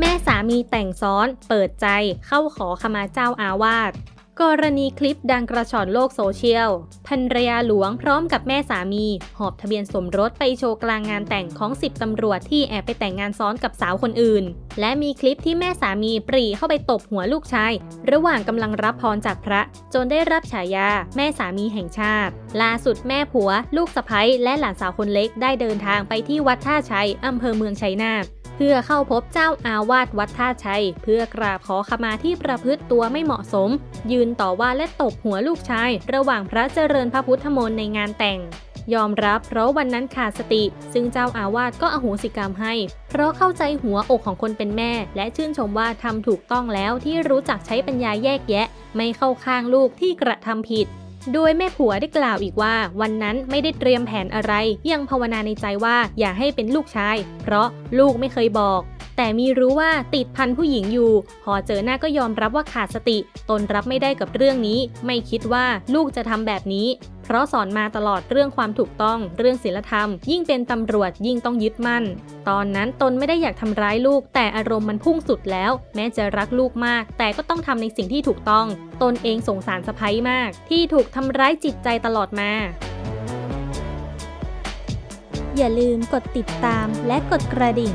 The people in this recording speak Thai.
แม่สามีแต่งซ้อนเปิดใจเข้าขอขมาเจ้าอาวาสกรณีคลิปดังกระชอนโลกโซเชียลภรรยาหลวงพร้อมกับแม่สามี หอบทะเบียนสมรสไปโชว์กลางงานแต่งของ10ตำรวจที่แอบไปแต่งงานซ้อนกับสาวคนอื่น และมีคลิปที่แม่สามีปรีเข้าไปตบหัวลูกชาย ระหว่างกำลังรับพรจากพระ จนได้รับฉายา แม่สามีแห่งชาติ ล่าสุดแม่ผัว ลูกสะใภ้และหลานสาวคนเล็กได้เดินทางไปที่วัดท่าชัยอำเภอเมืองชัยนาท พื่อเข้าพบเจ้าอาวาสวัดท่าชัย เพื่อกราบขอขมาที่ประพฤติตัวไม่เหมาะสม ยืนต่อว่าและตบหัวลูกชาย ระหว่างพระเจริญพระพุทธมนต์ในงานแต่ง ยอมรับเพราะวันนั้นขาดสติ ซึ่งเจ้าอาวาสก็อโหสิกรรมให้ เพราะเข้าใจหัวอกของคนเป็นแม่ และชื่นชมว่าทำถูกต้องแล้วที่รู้จักใช้ปัญญาแยกแยะ ไม่เข้าข้างลูกที่กระทำผิด โดยแม่ผัวได้กล่าวอีกว่า วันนั้นไม่ได้เตรียมแผนอะไร ยังภาวนาในใจว่าอย่าให้เป็นลูกชาย เพราะลูกไม่เคยบอก แต่มีรู้ว่าติดพันผู้หญิงอยู่ พอเจอหน้าก็ยอมรับว่าขาดสติ ตนรับไม่ได้กับเรื่องนี้ ไม่คิดว่าลูกจะทำแบบนี้ เพราะสอนมาตลอดเรื่องความถูกต้อง เรื่องศีลธรรม ยิ่งเป็นตำรวจยิ่งต้องยึดมั่น ตอนนั้นตนไม่ได้อยากทำร้ายลูก แต่อารมณ์มันพุ่งสุดแล้ว แม้จะรักลูกมาก แต่ก็ต้องทำในสิ่งที่ถูกต้อง ตนเองสงสารสะพ้ยมาก ที่ถูกทำร้ายจิตใจตลอดมาอย่าลืมกดติดตามและกดกระดิ่ง